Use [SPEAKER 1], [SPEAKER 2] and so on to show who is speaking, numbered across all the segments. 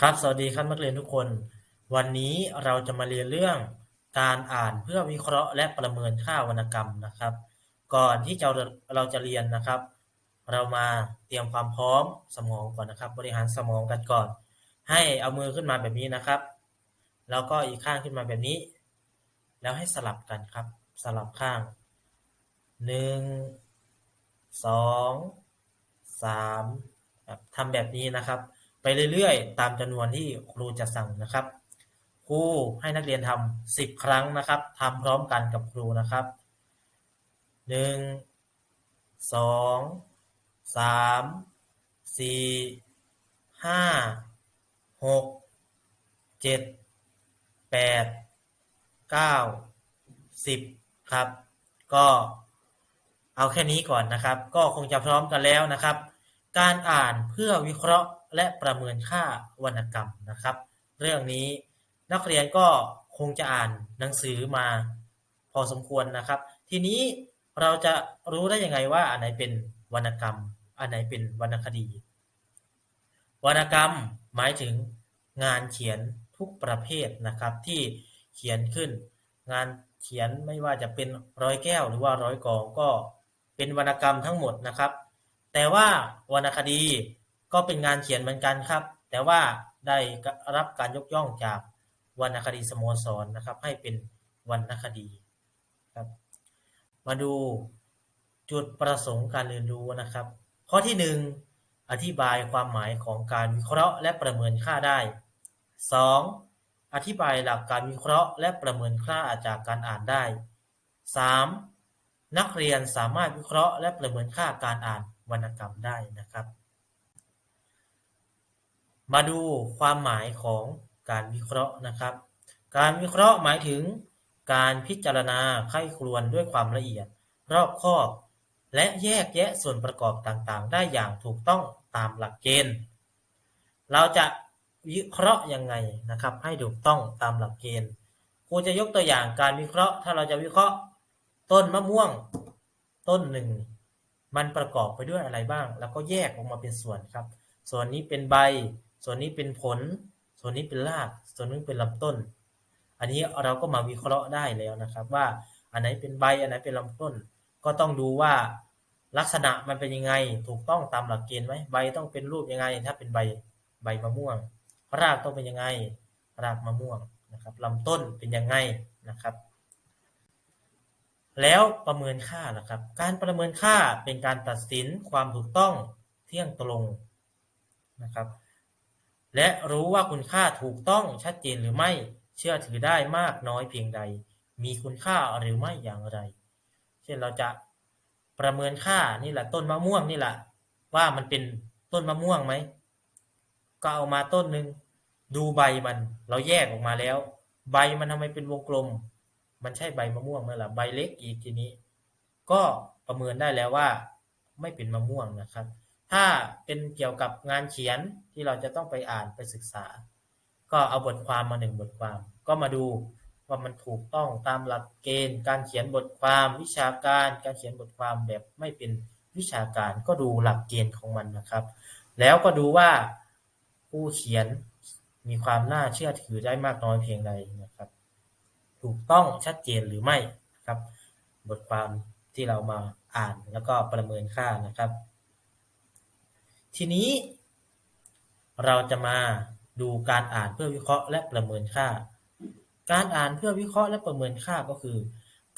[SPEAKER 1] ครับ สวัสดีครับนักเรียนทุกคน วันนี้เราจะมาเรียนเรื่องการอ่านเพื่อวิเคราะห์และประเมินค่าวรรณกรรมนะครับ ก่อนที่จะเราจะเรียนนะครับ เรามาเตรียมความพร้อมสมองก่อนนะครับ บริหารสมองกันก่อน ให้เอามือขึ้นมาแบบนี้นะครับ แล้วก็อีกข้างขึ้นมาแบบนี้ แล้วให้สลับกันครับ สลับข้างหนึ่งสองสามครับทำแบบนี้นะครับ ไปเรื่อยๆ ตามจำนวนที่ครูจะสั่งนะครับ ครูให้นักเรียนทำสิบครั้งนะครับทำพร้อมกันกับครูนะครับหนึ่งสองสามสี่ห้าหกเจ็ดแปดเก้าสิบครับ ก็เอาแค่นี้ก่อนนะครับ ก็คงจะพร้อมกันแล้วนะครับ การอ่านเพื่อวิเคราะห์ และประเมินค่าวรรณกรรมนะครับ เรื่องนี้นักเรียนก็คงจะอ่านหนังสือมาพอสมควรนะครับ ทีนี้เราจะรู้ได้ยังไงว่าอันไหนเป็นวรรณกรรม อันไหนเป็นวรรณคดี วรรณกรรมหมายถึงงานเขียนทุกประเภทนะครับที่เขียนขึ้น งานเขียนไม่ว่าจะเป็นร้อยแก้วหรือว่าร้อยกองก็เป็นวรรณกรรมทั้งหมดนะครับ แต่ว่าวรรณคดี ก็เป็นงานเขียนเหมือนกันครับ แต่ว่าได้รับการยกย่องจากวรรณคดีสโมสรนะครับ ให้เป็นวรรณคดีครับ มาดูจุดประสงค์การเรียนรู้นะครับ ข้อที่หนึ่งอธิบายความหมายของการวิเคราะห์และประเมินค่าได้ 2. อธิบายหลักการวิเคราะห์และประเมินค่าจากการอ่านได้ 3. นักเรียนสามารถวิเคราะห์และประเมินค่าการอ่านวรรณกรรมได้นะครับ มาดูความหมายของการวิเคราะห์นะครับ การวิเคราะห์หมายถึง การพิจารณาไข้ครวนด้วยความละเอียด รอบคอบ และแยกแยะส่วนประกอบต่างๆ ได้อย่างถูกต้องตามหลักเกณฑ์ เราจะวิเคราะห์ยังไงนะครับ ให้ถูกต้องตามหลักเกณฑ์ครูจะยกตัวอย่างการวิเคราะห์ ถ้าเราจะวิเคราะห์ ต้นมะม่วง ต้นหนึ่ง มันประกอบไปด้วยอะไรบ้าง แล้วก็แยกออกมาเป็นส่วนครับ ส่วนนี้เป็นใบ ส่วนนี้เป็นผล ส่วนนี้เป็นราก ส่วนนี้เป็นลำต้น อันนี้เราก็มาวิเคราะห์ได้แล้วนะครับ ว่าอันไหนเป็นใบอันไหนเป็นลำต้น ก็ต้องดูว่าลักษณะมันเป็นยังไงถูกต้องตามหลักเกณฑ์ไหมใบต้องเป็นรูปยังไง ถ้าเป็นใบใบมะม่วง รากต้องเป็นยังไง รากมะม่วงนะครับลำต้นเป็นยังไงนะครับ แล้วประเมินค่าล่ะครับ การประเมินค่าเป็นการตัดสินความถูกต้องเที่ยงตรงนะครับ และรู้ว่าคุณค่าถูกต้องชัดเจนหรือไม่ เชื่อถือได้มากน้อยเพียงใด มีคุณค่าหรือไม่อย่างไร เช่นเราจะประเมินค่านี่แหละต้นมะม่วงนี่แหละว่ามันเป็นต้นมะม่วงไหมก็เอามาต้นหนึ่งดูใบมัน เราแยกออกมาแล้ว ใบมันทำไมเป็นวงกลม มันใช่ใบมะม่วงไหมล่ะใบเล็กอีกทีนี้ ก็ประเมินได้แล้วว่า ไม่เป็นมะม่วงนะครับ ถ้าเป็นเกี่ยวกับงานเขียนที่เราจะต้องไปอ่านไปศึกษา ก็เอาบทความมาหนึ่งบทความ ก็มาดูว่ามันถูกต้องตามหลักเกณฑ์ การเขียนบทความวิชาการ การเขียนบทความแบบไม่เป็นวิชาการก็ดูหลักเกณฑ์ของมันนะครับ แล้วก็ดูว่าผู้เขียนมีความน่าเชื่อถือได้มากน้อยเพียงใดนะครับ ถูกต้องชัดเจนหรือไม่ครับ บทความที่เรามาอ่านแล้วก็ประเมินค่านะครับ ทีนี้เราจะมาดูการอ่านเพื่อวิเคราะห์และประเมินค่า การอ่านเพื่อวิเคราะห์และประเมินค่าก็คือ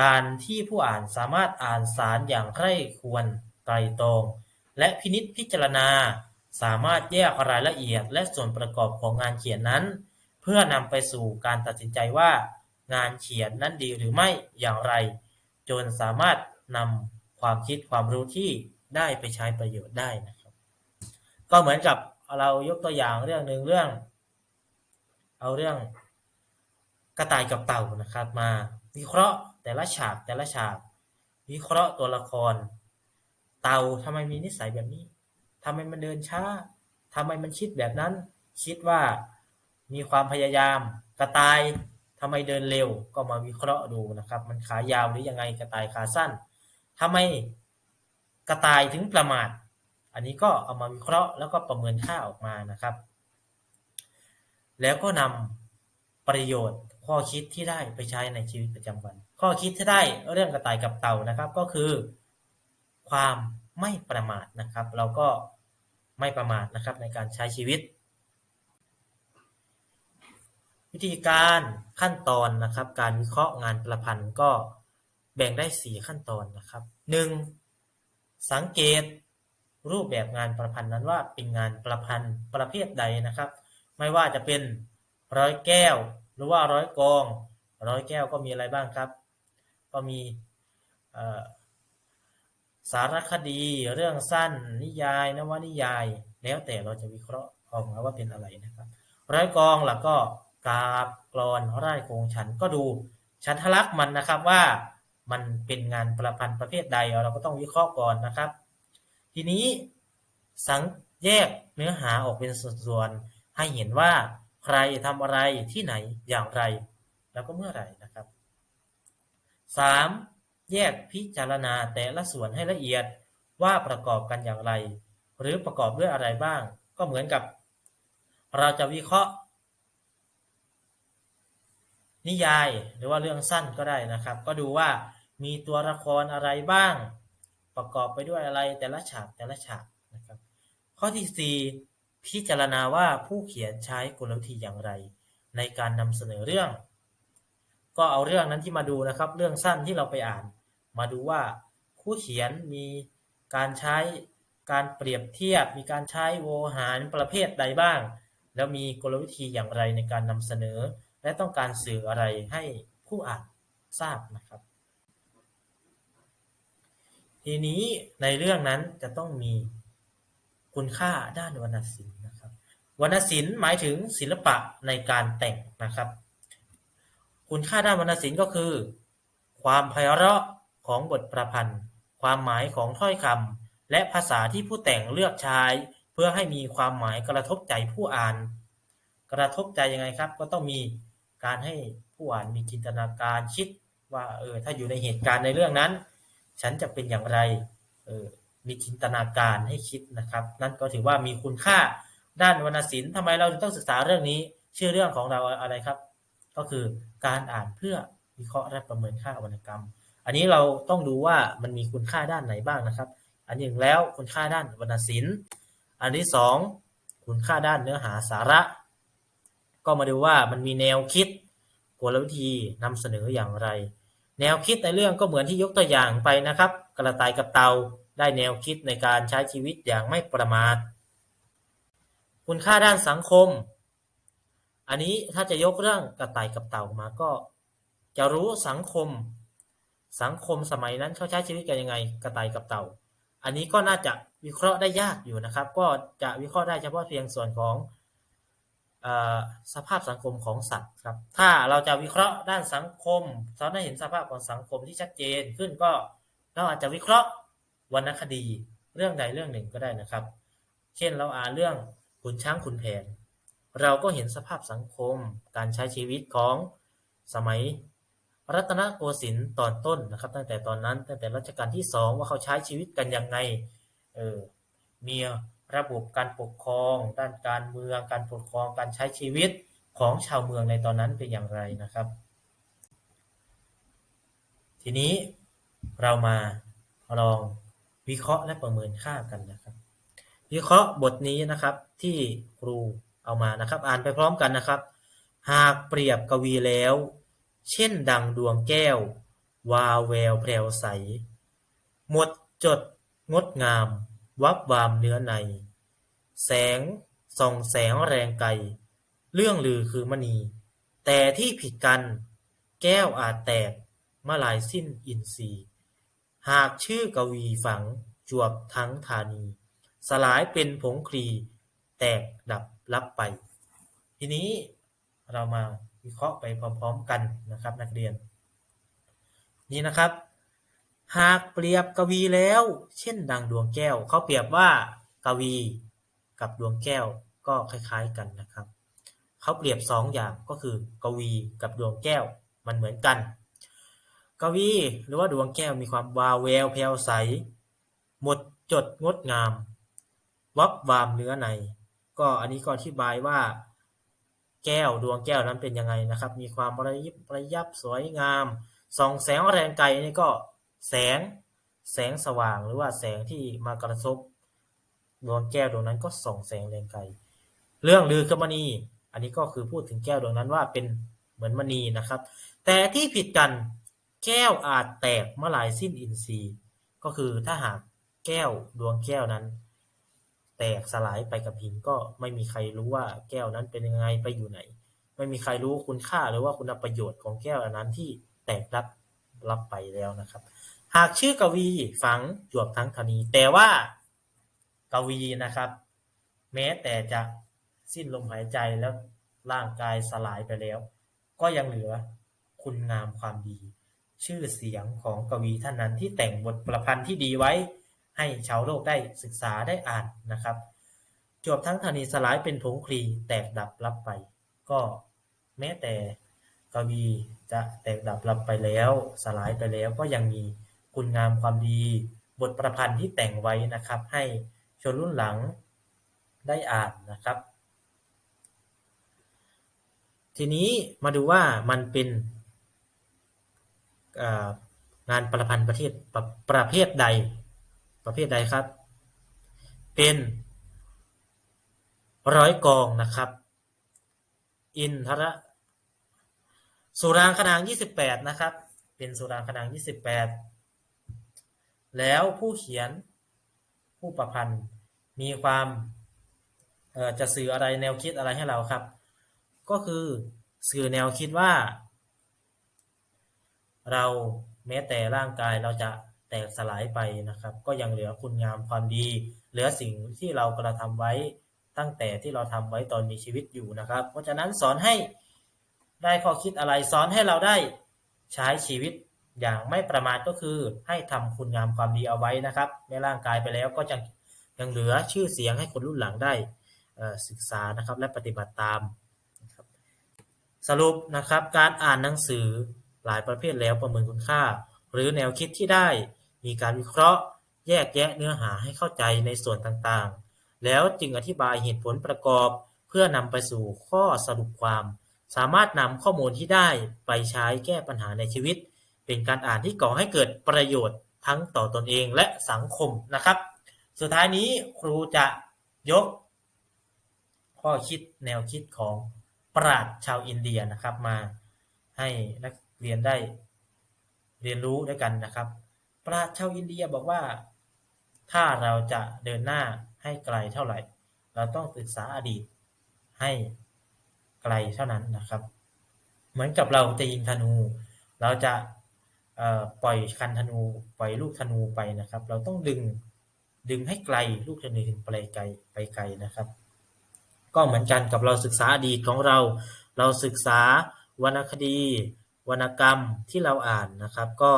[SPEAKER 1] การที่ผู้อ่านสามารถอ่านสารอย่างใคร่ควรไตรตรองและพินิจพิจารณา สามารถแยกรายละเอียดและส่วนประกอบของงานเขียนนั้น เพื่อนำไปสู่การตัดสินใจว่า งานเขียนนั้นดีหรือไม่อย่างไร จนสามารถนำความคิดความรู้ที่ได้ไปใช้ประโยชน์ได้นะครับ ก็เหมือนกับเรายกตัวอย่างเรื่องหนึ่งเรื่อง เอาเรื่องกระต่ายกับเต่านะครับ มาวิเคราะห์แต่ละฉากแต่ละฉาก วิเคราะห์ตัวละคร เต่าทำไมมีนิสัยแบบนี้ทำไมมันเดินช้าทำไมมันคิดแบบนั้น คิดว่ามีความพยายาม กระต่ายทำไมเดินเร็วก็มาวิเคราะห์ดูนะครับ มันขายาวหรือยังไงกระต่ายขาสั้นทำไมกระต่ายถึงประมาท อันนี้ก็เอามาวิเคราะห์แล้วก็ประเมินค่าออกมานะครับ แล้วก็นำประโยชน์ข้อคิดที่ได้ไปใช้ในชีวิตประจำวัน ข้อคิดที่ได้เรื่องกระต่ายกับเต่านะครับ ก็คือ ความไม่ประมาทนะครับ เราก็ไม่ประมาทนะครับในการใช้ชีวิต วิธีการขั้นตอนนะครับ การวิเคราะห์งานประพันธ์ก็แบ่งได้ 4 ขั้นตอนนะครับ 1. สังเกต รูปแบบงานประพันธ์นั้นว่าเป็นงานประพันธ์ประเภทใดนะครับ ไม่ว่าจะเป็นร้อยแก้ว หรือว่าร้อยกอง ร้อยแก้วก็มีอะไรบ้างครับ ก็มีสารคดีเรื่องสั้น นิยายนวนิยาย แล้วแต่เราจะวิเคราะห์ออกมาว่าเป็นอะไรนะครับ ร้อยกองแล้วก็กาบกรอนร่ายโคงฉันก็ดูฉันทลักษ์มันนะครับว่ามันเป็นงานประพันธ์ประเภทใดเราก็ต้องวิเคราะห์ก่อนนะครับ ทีนี้สังแยกเนื้อหาออกเป็นส่วนๆให้เห็นว่าใครทำอะไรที่ไหนอย่างไร แล้วก็เมื่อไหร่นะครับ 3. แยกพิจารณาแต่ละส่วนให้ละเอียดว่าประกอบกันอย่างไร หรือประกอบด้วยอะไรบ้าง ก็เหมือนกับ เราจะวิเคราะห์ นิยายหรือว่าเรื่องสั้นก็ได้นะครับ ก็ดูว่ามีตัวละครอะไรบ้าง ประกอบไปด้วยอะไรแต่ละฉากแต่ละฉากนะครับ ข้อที่ 4 พิจารณาว่าผู้เขียนใช้กลวิธีอย่างไร ในการนำเสนอเรื่อง ก็เอาเรื่องนั้นที่มาดูนะครับ เรื่องสั้นที่เราไปอ่าน มาดูว่าผู้เขียนมีการใช้การเปรียบเทียบ มีการใช้โวหารประเภทใดบ้าง แล้วมีกลวิธีอย่างไรในการนำเสนอ และต้องการสื่ออะไรให้ผู้อ่านทราบนะครับ ทีนี้ในเรื่องนั้นจะต้องมีคุณค่าด้านวรรณศิลป์นะครับ วรรณศิลป์หมายถึงศิลปะในการแต่งนะครับ คุณค่าด้านวรรณศิลป์ก็คือ ความไพเราะของบทประพันธ์ ความหมายของถ้อยคำและภาษาที่ผู้แต่งเลือกใช้เพื่อให้มีความหมายกระทบใจผู้อ่าน กระทบใจยังไงครับ ก็ต้องมีการให้ผู้อ่านมีจินตนาการคิดว่าเออถ้าอยู่ในเหตุการณ์ในเรื่องนั้น ฉันจะเป็นอย่างไรเออมีจินตนาการให้คิดนะครับ นั่นก็ถือว่ามีคุณค่าด้านวรรณศิลป์ทำไมเราถึงต้องศึกษาเรื่องนี้ ชื่อเรื่องของเราอะไรครับ ก็คือการอ่านเพื่อวิเคราะห์และประเมินค่าวรรณกรรม อันนี้เราต้องดูว่ามันมีคุณค่าด้านไหนบ้างนะครับ อันหนึ่งแล้วคุณค่าด้านวรรณศิลป์ อันที่สองคุณค่าด้านเนื้อหาสาระ ก็มาดูว่ามันมีแนวคิดกลวิธีนำเสนออย่างไร แนวคิดในเรื่องก็เหมือนที่ยกตัวอย่างไปนะครับ กระต่ายกับเตาได้แนวคิดในการใช้ชีวิตอย่างไม่ประมาท คุณค่าด้านสังคม อันนี้ถ้าจะยกเรื่องกระต่ายกับเต่ามาก็ จะรู้สังคม สังคมสมัยนั้นเขาใช้ชีวิตกันยังไง กระต่ายกับเต่า อันนี้ก็น่าจะวิเคราะห์ได้ยากอยู่นะครับ ก็จะวิเคราะห์ได้เฉพาะเพียงส่วนของ สภาพสังคมของสัตว์ครับ ถ้าเราจะวิเคราะห์ด้านสังคมเราได้เห็นสภาพของสังคมที่ชัดเจนขึ้นก็เราอาจจะวิเคราะห์วรรณคดีเรื่องใดเรื่องหนึ่งก็ได้นะครับ เช่นเราอ่านเรื่องขุนช้างขุนแผน เราก็เห็นสภาพสังคมการใช้ชีวิตของสมัยรัตนโกสินทร์ตอนต้นนะครับ ตั้งแต่ตอนนั้นตั้งแต่รัชกาลที่สองว่าเขาใช้ชีวิตกันยังไงเออมี ระบบการปกครอง ด้านการเมือง การปกครอง การใช้ชีวิตของชาวเมืองในตอนนั้นเป็นอย่างไรนะครับ ทีนี้เรามาลองวิเคราะห์และประเมินค่ากันนะครับ วิเคราะห์บทนี้นะครับที่ครูเอามานะครับ อ่านไปพร้อมกันนะครับ หากเปรียบกวีแล้ว เช่นดังดวงแก้ว วาวแววแพรวใส หมดจดงดงาม วับวามเนื้อใน แสงส่องแสงแรงไกล เรื่องลือคือมณี แต่ที่ผิดกัน แก้วอาจแตกมาลายสิ้นอินทรีย์ หากชื่อกวีฝังจวบทั้งธานี สลายเป็นผงคลี แตกดับลับไป ทีนี้เรามาวิเคราะห์ไปพร้อม ๆ กันนะครับ นักเรียน นี่นะครับ หากเปรียบกวีแล้ว เช่นดังดวงแก้ว เขาเปรียบว่ากวีกับดวงแก้วก็คล้าย ๆ กันนะครับ เขาเปรียบสองอย่างก็คือกวีกับดวงแก้วมันเหมือนกัน กวีหรือว่าดวงแก้วมีความวาวแววแผ่วใส หมดจดงดงาม วับวามเนื้อใน ก็อันนี้ก็อธิบายว่า แก้วดวงแก้วนั้นเป็นยังไงนะครับ มีความประยิบประยับสวยงามส่องแสงแรงไกลนี่ก็ แสง แสงสว่างหรือว่าแสงที่มากระทบดวงแก้วดวงนั้นก็ส่องแสงแรงไกล เรื่องลือคมณี อันนี้ก็คือพูดถึงแก้วดวงนั้นว่าเป็นเหมือนมณีนะครับ แต่ที่ผิดกันแก้วอาจแตกเมื่อหลายสิ้นอินทรีย์ ก็คือถ้าหากแก้วดวงแก้วนั้น แตกสลายไปกับหินก็ไม่มีใครรู้ว่าแก้วนั้นเป็นยังไงไปอยู่ไหน ไม่มีใครรู้คุณค่าหรือว่าคุณประโยชน์ของแก้วอันนั้นที่แตกรับรับไปแล้วนะครับ หากชื่อกวีฝังจวบทั้งธนี แต่ว่ากวีนะครับ แม้แต่จะสิ้นลมหายใจแล้วร่างกายสลายไปแล้ว ก็ยังเหลือคุณงามความดี ชื่อเสียงของกวีท่านนั้นที่แต่งบทประพันธ์ที่ดีไว้ ให้ชาวโลกได้ศึกษาได้อ่านนะครับจวบทั้งธนีสลายเป็นผงคลีแตกดับรับไป ก็แม้แต่กวีจะแตกดับรับไปแล้ว สลายไปแล้วก็ยังมี คุณงามความดี บทประพันธ์ที่แต่งไว้นะครับ ให้ชนรุ่นหลังได้อ่านนะครับ ทีนี้มาดูว่ามันเป็นงานประพันธ์ประเทศประประเภทใด ประเภทใดครับ เป็นร้อยกองนะครับ อินทระสุรางคนางยี่สิบแปดนะครับ เป็นสุรางคนางยี่สิบ แล้วผู้เขียนผู้ประพันธ์มีความจะสื่ออะไรแนวคิดอะไรให้เราครับ ก็คือสื่อแนวคิดว่า เราแม้แต่ร่างกายเราจะแตกสลายไปนะครับ ก็ยังเหลือคุณงามความดี เหลือสิ่งที่เรากระทำไว้ตั้งแต่ที่เราทำไว้ตอนมีชีวิตอยู่นะครับ เพราะฉะนั้นสอนให้ได้ข้อคิดอะไรสอนให้เราได้ใช้ชีวิต อย่างไม่ประมาทก็คือให้ทำคุณงามความดีเอาไว้นะครับในร่างกายไปแล้วก็จะยังเหลือชื่อเสียงให้คนรุ่นหลังได้ศึกษานะครับและปฏิบัติตาม สรุปนะครับการอ่านหนังสือหลายประเภทแล้วประเมินคุณค่า หรือแนวคิดที่ได้มีการวิเคราะห์ แยกแยะเนื้อหาให้เข้าใจในส่วนต่างๆ แล้วจึงอธิบายเหตุผลประกอบ เพื่อนำไปสู่ข้อสรุปความ สามารถนำข้อมูลที่ได้ไปใช้แก้ปัญหาในชีวิต เป็นการอ่านที่ก่อให้เกิดประโยชน์ทั้งต่อตอนเองและสังคมนะครับ สุดท้ายนี้ครูจะยก ข้อคิดแนวคิดของปราชญ์ชาวอินเดียนะครับมาให้นักเรียนได้เรียนรู้ด้วยกันนะครับ ปราชญ์ชาวอินเดียบอกว่า ถ้าเราจะเดินหน้าให้ไกลเท่าไหร่ เราต้องศึกษาอดีตให้ไกลเท่านั้นนะครับ เหมือนกับเราจะยิงธนู เราจะ ปล่อยคันธนูปล่อยลูกธนูไปนะครับ เราต้องดึงดึงให้ไกลลูกธนูถึงไปไกลไปไกลนะครับ ก็เหมือนกันกับเราศึกษาอดีตของเรา เราศึกษาวรรณคดี วรรณกรรมที่เราอ่านนะครับ ก็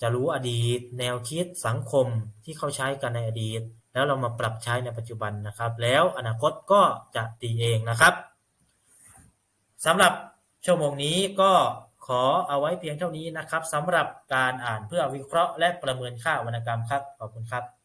[SPEAKER 1] จะรู้อดีต แนวคิดสังคมที่เขาใช้กันในอดีต แล้วเรามาปรับใช้ในปัจจุบันนะครับ แล้วอนาคตก็จะดีเองนะครับสำหรับชั่วโมงนี้ก็ ขอเอาไว้เพียงเท่านี้นะครับสำหรับการอ่านเพื่อวิเคราะห์และประเมินค่าวรรณกรรมครับ ขอบคุณครับ